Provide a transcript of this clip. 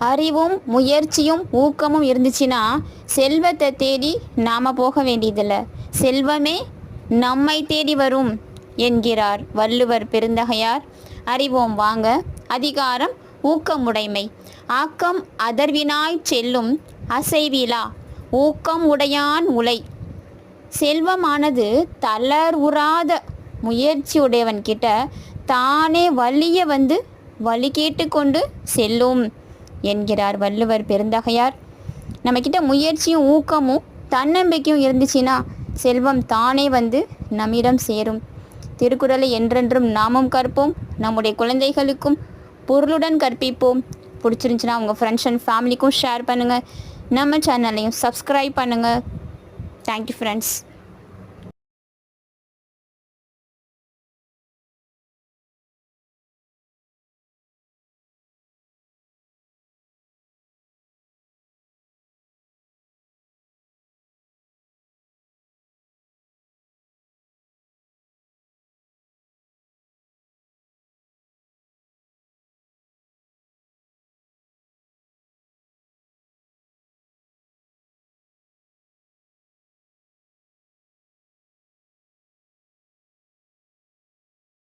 அறிவும் முயற்சியும் ஊக்கமும் இருந்துச்சுன்னா செல்வத்தை தேடி நாம் போக வேண்டியதில்லை. செல்வமே நம்மை தேடி வரும் என்கிறார் வள்ளுவர் பெருந்தகையார். அறிவோம் வாங்க. அதிகாரம் ஊக்கமுடைமை. ஆக்கம் அதர்வினாய் செல்லும் அசைவிலா. ஊக்கம் உடையான் உலை. செல்வமானது தளர்வுறாத முயற்சியுடையவன் கிட்ட தானே வழியை வந்து வழி கேட்டுக்கொண்டு செல்லும். என்கிறார் வள்ளுவர் பெருந்தகையார். நம்மக்கிட்ட முயற்சியும் ஊக்கமும் தன்னம்பிக்கையும் இருந்துச்சுன்னா செல்வம் தானே வந்து நம்மிடம் சேரும். திருக்குறளை என்றென்றும் நாமும் கற்போம் நம்முடைய குழந்தைகளுக்கும் பொருளுடன் கற்பிப்போம். பிடிச்சிருந்துச்சுன்னா உங்கள் ஃப்ரெண்ட்ஸ் அண்ட் ஃபேமிலிக்கும் ஷேர் பண்ணுங்கள் நம்ம சேனலையும் சப்ஸ்கிரைப் பண்ணுங்கள் தேங்க்யூ ஃப்ரெண்ட்ஸ்